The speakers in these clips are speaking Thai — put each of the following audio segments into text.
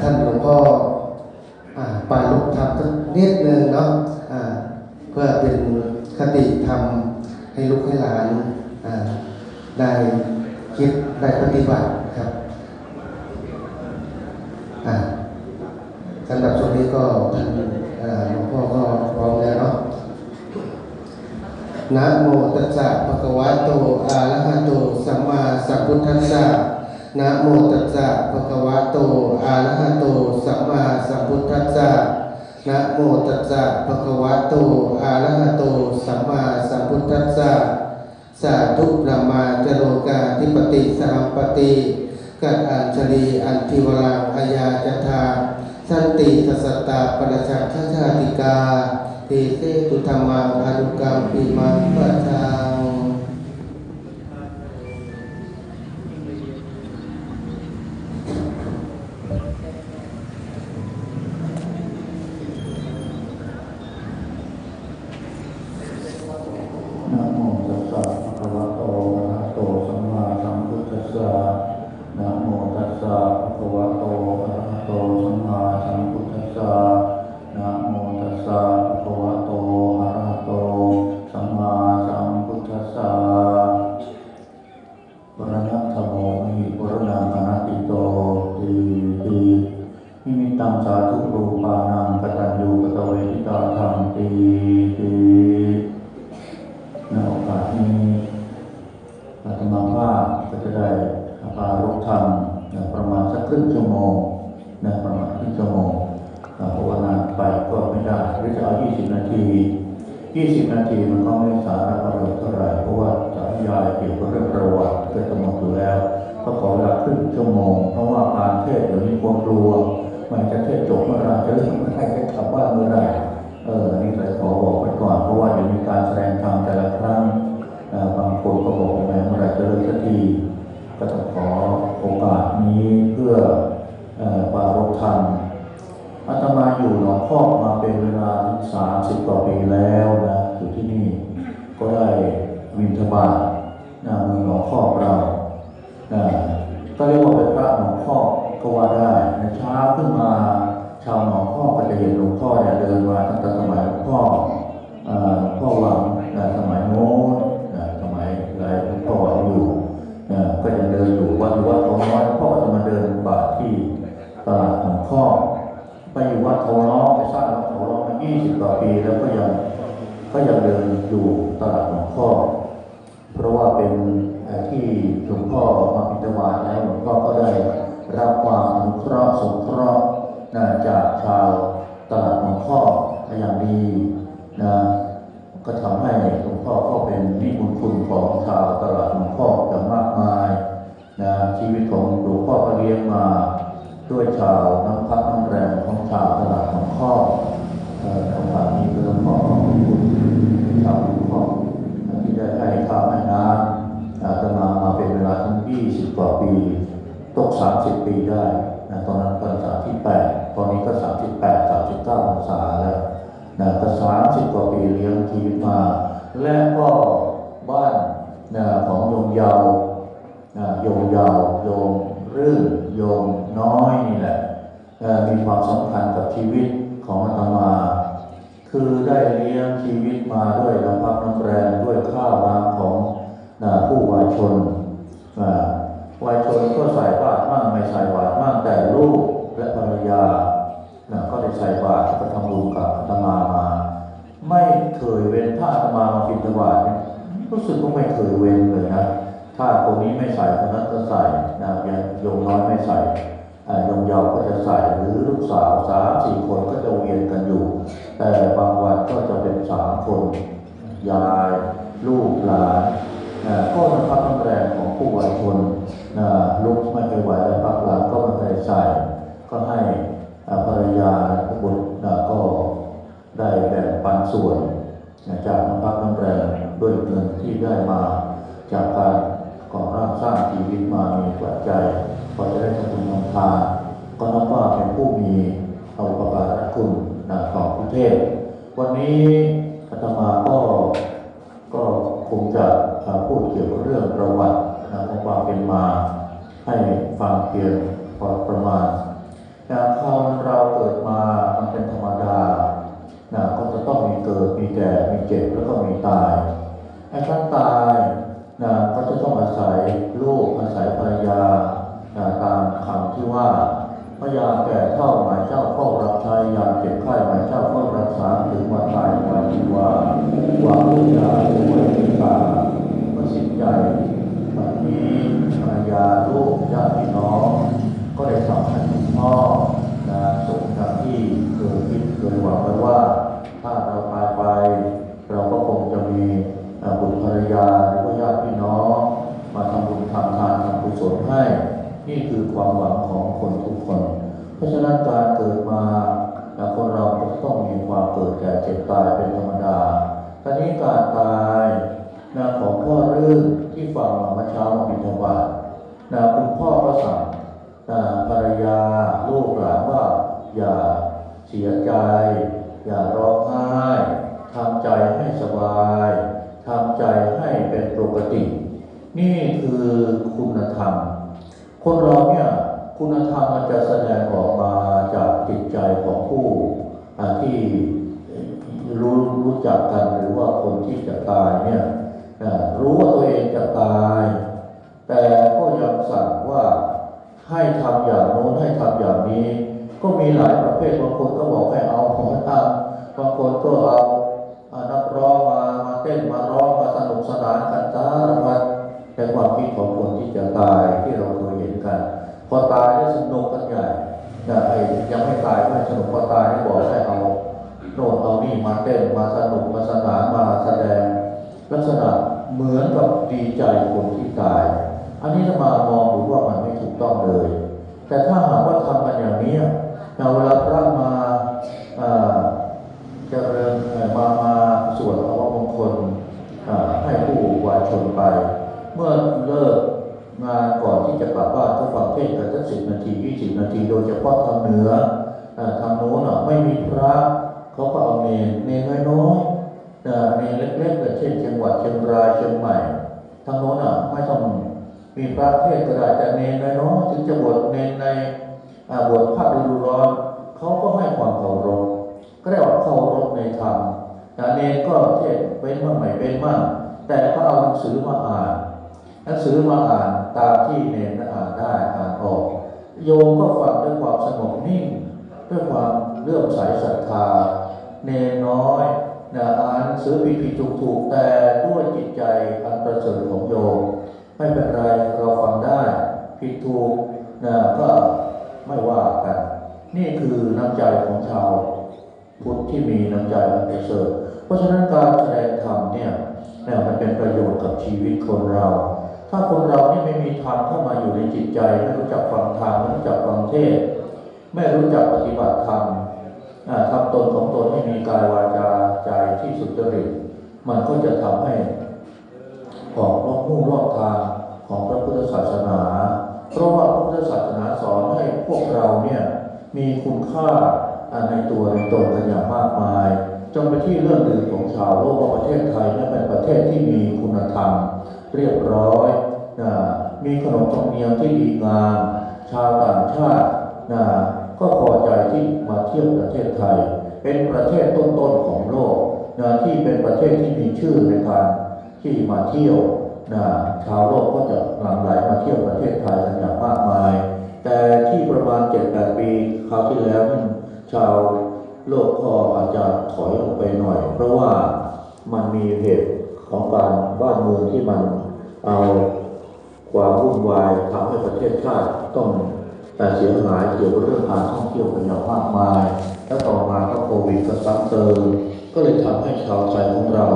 ท่านหลวงพ่อปาลุกธรรมสักนิดนึงเนาะเพื่อเป็นคติธรรมให้ลูกให้หลานได้คิดได้ปฏิบัติครับสำหรับช่วงนี้ก็ท่านหลวงพ่อก็พร้อมแล้วเนาะนะโมตัสสะภะคะวะโตอะระหะโตสัมมาสัมพุทธัสสะนะโมตัสสะภะคะวะ โตอะระหะโต สัมมาสัมพุทธัสสะนะโมตัสสะภะคะวะโตอะระหะโต สัมมาสัมพุทธัสสะสาธุปรมาจโรกาธิปติสหัมปติกัดอัญชลีอันทิวรังอายาจทาสันติสสตตาปรชักขชาติกาเทเสตุธรรมังอนุกรรมปิมังปัจจัง สาธุรูปานังกตัญญูกตเวทิตาธรรมติติในโอกาสนี้อาตมาภาพก็จะได้ปรารบธรรมนประมาณสักครึ่งชั่วโมงนะประมาณครึ่งชั่วโมงนะเราวนาไปก็ไม่ได้หรือจะเอา 20 นาที 20 นาทีมันก็ไม่สาระประโยชน์เท่าไหร่เพราะว่าจะอธิบายเกี่ยวกับเรื่องประวัติก็จะหมดอยู่แล้ว ก็ขอเวลาครึ่งชั่วโมง เพราะว่าการเทศน์เดี๋ยวนี้ความกลัว มันจะเทศจบเมื่อไรจะเริ่มเมื่อไรจะกลับบ้านเมื่อไรเออนนี้เลยขอบอกไว้ก่อนเพราะว่าเดี๋ยวมีการแสดงธรรมแต่ละครั้งบางคนก็บอกว่าแหมเมื่อไรจะเลิกสักทีก็ต้องขอโอกาสนี้เพื่อปรารภธรรมอาตมาอยู่หนองพอกมาเป็นเวลาสามสิบกว่าปีแล้วนะอยู่ที่นี่ก็ได้วินทบาทนะเมืองหนองพอกเรานะ เช้าขึ้นมาชาวหนองพ่อก็จะเห็นหลวงพ่อเนี่ยเดินมาตั้งแต่สมัยหลวงพ่อพ่อหวังนสมัยโน้นนสมัยไรหลวงพ่อหวังอยู่ก็ยังเดินอยู่วันวัดทองน้อยพ่อจะมาเดินบาทที่ตลาดหนองพ่อไปอยู่วัดทองน้อยไปสร้างวัดทองน้อยมา20กว่าปีแล้วก็ยังก็ยังเดินอยู่ตลาดหนองพ่อเพราะว่าเป็นที่หลวงพ่อมาปิณฑบาแล้วหลวงพ่อก็ได้รับความ นุเคราะห์สงเคราะห์นะจากชาวตลาดหลวงพ่ออย่างดีนะก็ทำให้หลวงพ่อก็เป็นนิบุญคุณของชาวตลาดหลวงพ่ออย่างมากมายนะชีวิตของหลวงพ่อก็เลี้ยงมาด้วยชาวน้ำพักน้ำแรงของชาวตลาดหลวงพ่อเอ่อโอกาสนี้ก็ต้องขอขอบคุณชาวหลวงพ่อที่ได้ให้ข้าวให้น้ำอาตมามาเป็นเวลาทั้ง20กว่าปี ตก30ปีได้นะตอนนั้นพรรษาที่8ตอนนี้ก็38 39พรรษาแล้วนะก็30กว่าปีเลี้ยงชีวิตมา และก็บ้านนะของโยมยาวนะโยมยาวโยมรื่นโยมน้อยนี่แหละนะมีความสำคัญกับชีวิตของอาตมา คือได้เลี้ยงชีวิตมาด้วยน้ำพักน้ำแรงด้วยข้าวน้ำของนะผู้วายชนอ่าวายชนก็ใส่บาตรมั่งไม่ ใส่บาตรมั่งแต่ลูกและภรรยานะก็ได้ใส่บาตรก็ทำบุญกับอาตมามา ไม่เคยเว้นถ้าอาตมามาบิณฑบาตเนี่ยรู้สึกว่าไม่เคยเว้นเลยนะถ้าคนนี้ไม่ใส่คนนั้นก็ใส่นะย่างโยมน้อยไม่ใส่โยมยาวก็จะใส่หรือลูกสาวสามสี่คนก็จะเวียนกันอยู่ แต่บางวันก็จะเป็นสามคน ยาย ลูกหลานก็เป็นพักน้ำแรงของผู้วัยชน ที่ได้มาจากการก่อร่างสร้างชีวิตมามีปัจจัยพอจะได้ทำบุญทำทานก็นับว่าเป็นผู้มีอาปการะคุณนะของกรุงเทพวันนี้อาตมาก็ก็คงจะพูดเกี่ยวกับเรื่องประวัตินะของความเป็นมา ให้ฟังเพียงพพอประมาณนะคนเราเกิดมามันเป็นธรรมดานะก็จะต้องมีเกิดมีแก่มีเจ็บแล้วก็มีตาย ไอ้ท่านตายนะก็จะต้องอาศัยลูกอาศัยภรรยานะตามคำที่ว่าพยาแก่เท่าหมายเจ้าเฝ้ารับใช้ยาเจ็บไข้หมายเจ้าเฝ้ารักษาถึงวันตายวันที่ว่าว่าลูกยาถึงวันที่ตาก็สิ้นใจวันนี้ภรรยาลูกญาติน้อง ก็ได้ทำให้พ่อนะสมกับที่เคยคิดเคยหวังไว้ว่า คือความหวังของคนทุกคน เพราะฉะนั้นการเกิดมานะคนเราก็ต้องมีความเกิดแก่เจ็บตายเป็นธรรมดาตอนนี้การตายนะของพ่อเรื่นที่ฟังมาเมื่อเช้ามาบิณฑบาตนะคุณพ่อก็สั่งนะภรรยาลูกหลานว่าอย่าเสียใจ อย่าร้องไห้ทำใจให้สบายทำใจให้เป็นปกติ นี่คือคุณธรรม คนเราเนี่ยคุณธรรมมันจะแสดงออกมาจากจิตใจของผู้ที่รู้รู้จักกันหรือว่าคนที่จะตายเนี่ยรู้ว่าตัวเองจะตาย แต่ก็ยังสั่งว่าให้ทำอย่างโน้นให้ทำอย่างนี้ ก็มีหลายประเภทบางคน ที่ตาย อันนี้ถ้ามามองดูว่ามันไม่ถูกต้องเลย แต่ถ้าหากว่าทำกันอย่างนี้นะเวลาพระมาอ่าเจริญเอ่อมามาสวดอภมงคลให้ผู้วาชนไป เมื่อเลิกงานก่อนที่จะกลับบ้านก็ฟังเทศน์กันสักสิบนาทียี่สิบนาที โดยเฉพาะทางเหนือทางโน้นอะไม่มีพระเขาก็เอาเนรเนรน้อยๆอ่าเนรเล็กๆเช่นจังหวัดเชียงรายเชียงใหม่ทางโน้นอะ ไม่ต้องมีพระเทศก็ได้แต่เนรน้อยถึงจะบวชเนรในบวชภาคฤดูร้อนเขาก็ให้ความเคารพก็ได้ว่าเคารพในธรรมแต่เนรก็เทศเว้นมั่งไม่เว้นมั่งแต่ก็เอาหนังสือมาอ่านหนังสือมาอ่านตามที่เนรอ่านได้อ่านออก โยมก็ฟังด้วยความสงบนิ่งด้วยความเลื่อมใสศรัทธา เนรน้อยนะอ่านหนังสือผิดผิดถูกถูกแต่ด้วยจิตใจอันประเสริฐของโยมเป็นไรเราฟังได้ ผิดถูกนะก็ไม่ว่ากัน นี่คือน้ำใจของชาวพุทธที่มีน้ำใจอันประเสริฐเพราะฉะนั้นการแสดงธรรมเนี่ยนี่ยมันเป็นประโยชน์กับชีวิตคนเรา ถ้าคนเรานี่ไม่มีธรรมเข้ามาอยู่ในจิตใจไม่รู้จักฟังธรรมไม่รู้จักฟังเทศ ไม่รู้จักปฏิบัติธรรมทำตนของตนให้มีกายวาจาใจที่สุจริตมันก็จะทำให้ออกนอกมู่รอบทางของพระพุทธศาสนา เพราะว่าพุทธศาสนาสอนให้พวกเราเนี่ยมีคุณค่าในตัวในตนกันอย่างมากมายจนไปที่เรื่องหนึ่งของชาวโลกว่าประเทศไทยเนี่ยเป็นประเทศที่มีคุณธรรม เรียบร้อยนะมีขนบธรรมเนียมที่ดีงาม ชาวต่างชาตินะก็พอใจที่มาเที่ยวประเทศไทย เป็นประเทศต้นๆของโลกนะที่เป็นประเทศที่มีชื่อในการที่มาเที่ยว นะชาวโลกก็จะหลั่งไหลมาเที่ยวประเทศไทยกันอย่างมากมาย แต่ที่ประมาณ7-8ปีคราวที่แล้วชาวโลกก็อาจจะถอยลงไปหน่อย เพราะว่ามันมีเหตุของการบ้านเมืองที่มันเอาความวุ่นวายทำให้ประเทศชาติต้องแต่เสียหายเกี่ยวกับเรื่องการท่องเที่ยวเป็นอย่างมากมาย แล้วต่อมาก็โควิดก็ซ้ำเติมก็เลยทำให้ชาวไทยของเรา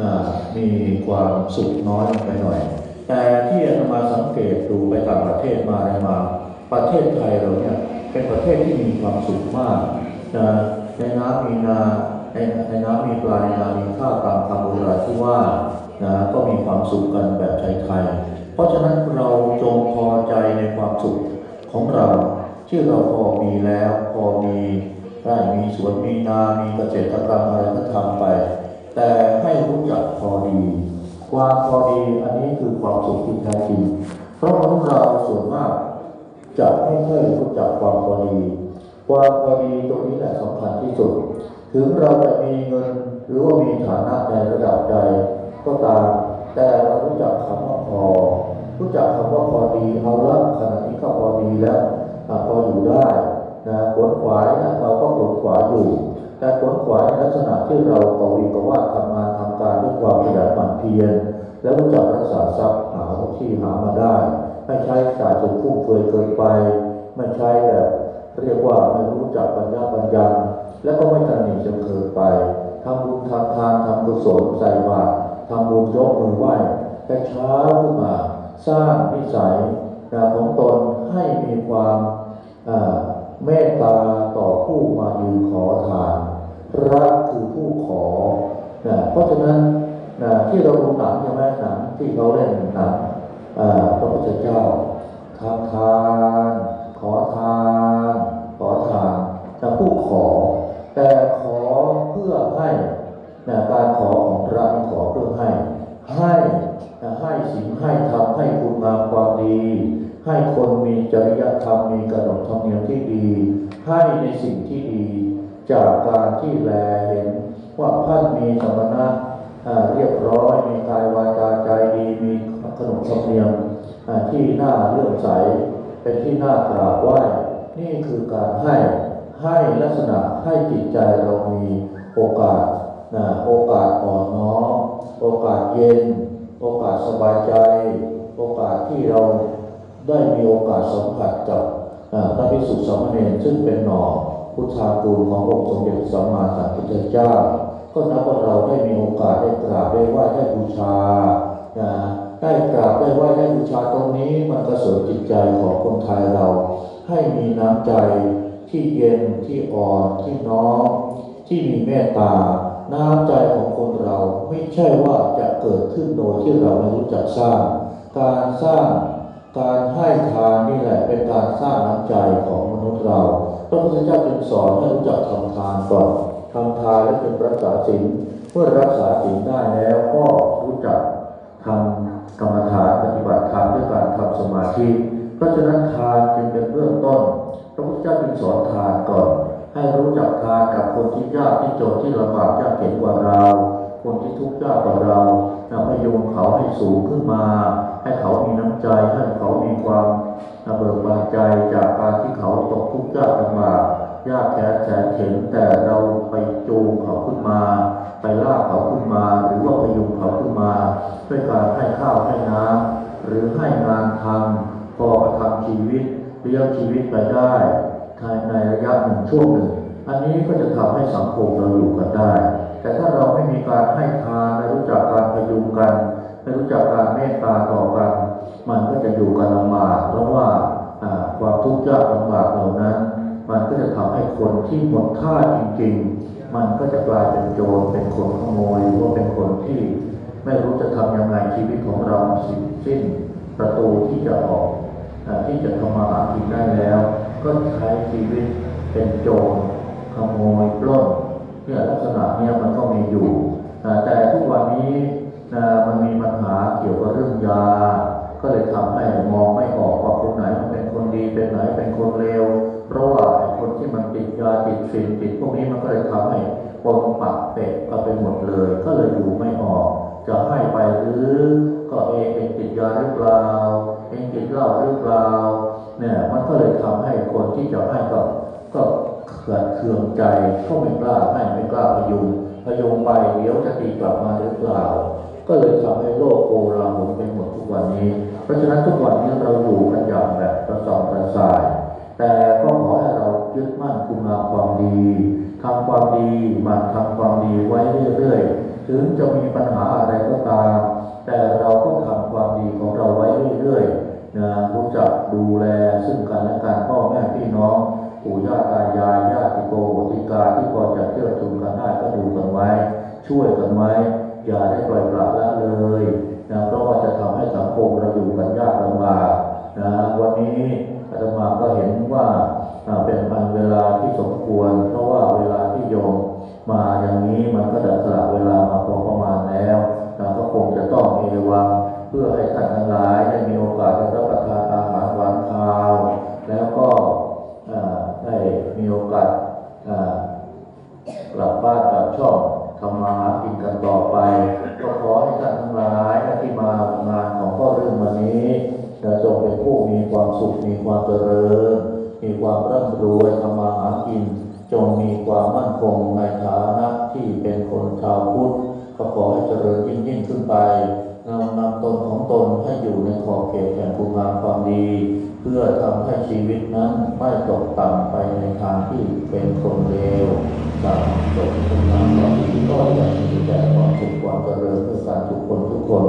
นะมีความสุขน้อยไปหน่อย แต่ที่อาตมาสังเกตดูไปต่างประเทศมาอะไรมา ประเทศไทยเราเนี่ยเป็นประเทศที่มีความสุขมากนะในน้ำมีนาในในน้ำมีปลาในนามีข้าวตามคำโบราณที่ว่านะก็มีความสุขกันแบบไทยๆเพราะฉะนั้นเราจงพอใจในความสุขของเรา ที่เราพอมีแล้วพอมีไร่มีสวนมีนา มีเกษตรกรรมอะไรก็ทำไป แต่ให้รู้จักพอดีความพอดีอันนี้คือความสุขที่แท้จริงเพราะมนุษย์เราส่วนมากจะไม่ค่อยรู้จักความพอดีความพอดีตรงนี้แหละสำคัญที่สุด ถึงเราจะมีเงินหรือว่ามีฐานะในระดับใดก็ตามแต่เรารู้จักคำว่าพอ รู้จักคำว่าพอดีเอาละขณะนี้ก็พอดีแล้วพออยู่ได้นะขวนขวายนะเราก็ขวนขวายอยู่ แต่ขวนขวายในลักษณะที่เรากวีกว่าทำงานทำการด้วยความขยันหมั่นเพียรแล้วรู้จักรักษาทรัพย์หาที่หามาได้ ไม่ใช้จ่ายจนฟุ่มเฟือยเกินไป ไม่ใช้แบบเรียกว่าไม่รู้จักปัญญาปัญญังและก็ไม่ตันหนีจนเกินไปทำบุญทำทานทำกุศลใส่บาตรทำบุญยกมือไหว้แต่เช้าขึ้นมา สร้างนิสัยนะของตนให้มีความเมตตาต่อผู้มายืนขอทาน พรักคือผู้ขอนะเพราะฉะนั้นนะที่เราดูหนังใช่ไหมหนังที่เขาเล่นหนังพระพุทธเจ้าทำทานขอทานขอทานนะผู้ขอ แต่ขอเพื่อให้นะการขอของพระขอเพื่อให้ ให้นะให้สิ่งให้ทำให้คุณงามความดี ให้คนมีจริยธรรมมีกระดบธรรมเนียมที่ดี ให้ในสิ่งที่ดี จากการที่แลเห็นว่าท่านมีสมณะเรียบร้อยมีกายวาจาใจดีมีขนบธรรมเนียมที่น่าเลื่อมใส เป็นที่น่ากราบไหว้นี่คือการให้ให้ลักษณะให้จิตใจเรามีโอกาสนะโอกาสอ่อนน้อมโอกาสเย็น โอกาสสบายใจ โอกาสที่เราได้มีโอกาสสัมผัสกับพระภิกษุสามเณรซึ่งเป็นหน่อ พุทธากูลขององค์สมเด็จสัมมาสัมพุทธเจ้า ก็นับว่าเราได้มีโอกาสได้กราบได้ไหว้ได้บูชานะได้กราบได้ไหว้ได้บูชาตรงนี้มันก็เสริจิตใจของคนไทยเรา ให้มีน้ำใจที่เย็นที่อ่อนที่น้อมที่มีเมตตาน้ำใจของคนเราไม่ใช่ว่าจะเกิดขึ้นโดยที่เราไม่รู้จักสร้าง การสร้างการให้ทานนี่แหละเป็นการสร้างน้ำใจของมนุษย์เรา พระพุทธเจ้าจึงสอนให้รู้จักทำทานก่อนทำทานแล้วจึงรักษาศีลเมื่อรักษาศีลได้แล้วก็รู้จักทำกรรมฐานปฏิบัติธรรมด้วยการทำสมาธิเพราะฉะนั้นทานจึงเป็นเบื้องต้นพระพุทธเจ้าจึงสอนทานก่อน ให้รู้จักทานกับคนที่ยากที่จนที่ลำบากยากเข็นกว่าเราคนที่ทุกข์ยากกว่าเรานำพยุงเขาให้สูงขึ้นมา ให้เขามีน้ำใจให้เขามีความ เบิกบานใจจากการที่เขาตกทุกข์ยากลำบากยากแค้นแสนเข็นแต่เราไปจูงเขาขึ้นมา ไปลากเขาขึ้นมา หรือว่าพยุงเขาขึ้นมา ด้วยการให้ข้าวให้น้ำหรือให้งานทำพอประทังชีวิตเลี้ยงชีวิตไปได้ภายในระยะหนึ่งช่วงหนึ่ง อันนี้ก็จะทำให้สังคมเราอยู่กันได้ แต่ถ้าเราไม่มีการให้ทานไม่รู้จักการพยุงกัน ไม่รู้จักการเมตตาต่อกัน มันก็จะอยู่กันลำบากเพราะว่าความทุกข์ยากลำบากเหล่านั้น มันก็จะทำให้คนที่หมดค่าจริงๆ มันก็จะกลายเป็นโจรเป็นคนขโมยหรือว่าเป็นคนที่ไม่รู้จะทำยังไงชีวิตของเราสิ้นสิ้นประตูที่จะออกอที่จะทำมาหากินได้แล้ว ก็ใช้ชีวิตเป็นโจรขโมยปล้นเนี่ยลักษณะเนี้ยมันก็มีอยู่ แต่ทุกวันนี้มันมีปัญหาเกี่ยวกับเรื่องยา ก็เลยทำให้มองไม่ออกว่าคนไหนมันเป็นคนดีเป็นไหนเป็นคนเลวเพราะว่าไอ้คนที่มันติดยาติดฟินติดพวกนี้มันก็เลยทำให้ปนปักเป็ดก็ไปหมดเลย ก็เลยดูไม่ออก จะให้ไปหรือก็เองเป็นติดยาหรือเปล่าเองติดเหล้าหรือเปล่าเนี่ยมันก็เลยทำให้คนที่จะให้ก็ก็เกิดเคืองใจก็ไม่กล้าให้ไม่กล้าพยุงพยุงไปเดี๋ยวจะตีกลับมาหรือเปล่า ก็เลยทำให้โลกโกลาหลไปหมดทุกวันนี้ เพราะฉะนั้นทุกวันนี้เราอยู่กันอย่างแบบประสอบประสายแต่ก็ขอให้เรายึดมั่นคุณงามความดีทำความดีมันทำความดีไว้เรื่อยๆ ถึงจะมีปัญหาอะไรก็ตาม คนชาวพุทธก็ขอให้เจริญยิ่งยิ่งขึ้นไปนำนำตนของตนให้อยู่ในขอบเขตแห่งคุณงามความดี เพื่อทำให้ชีวิตนั้นไม่ตกต่ำไปในทางที่เป็นคนเลวจากจบคุณงามความดีก็จะมีแต่ความสุขความเจริญเพื่อการทุกคนทุกคน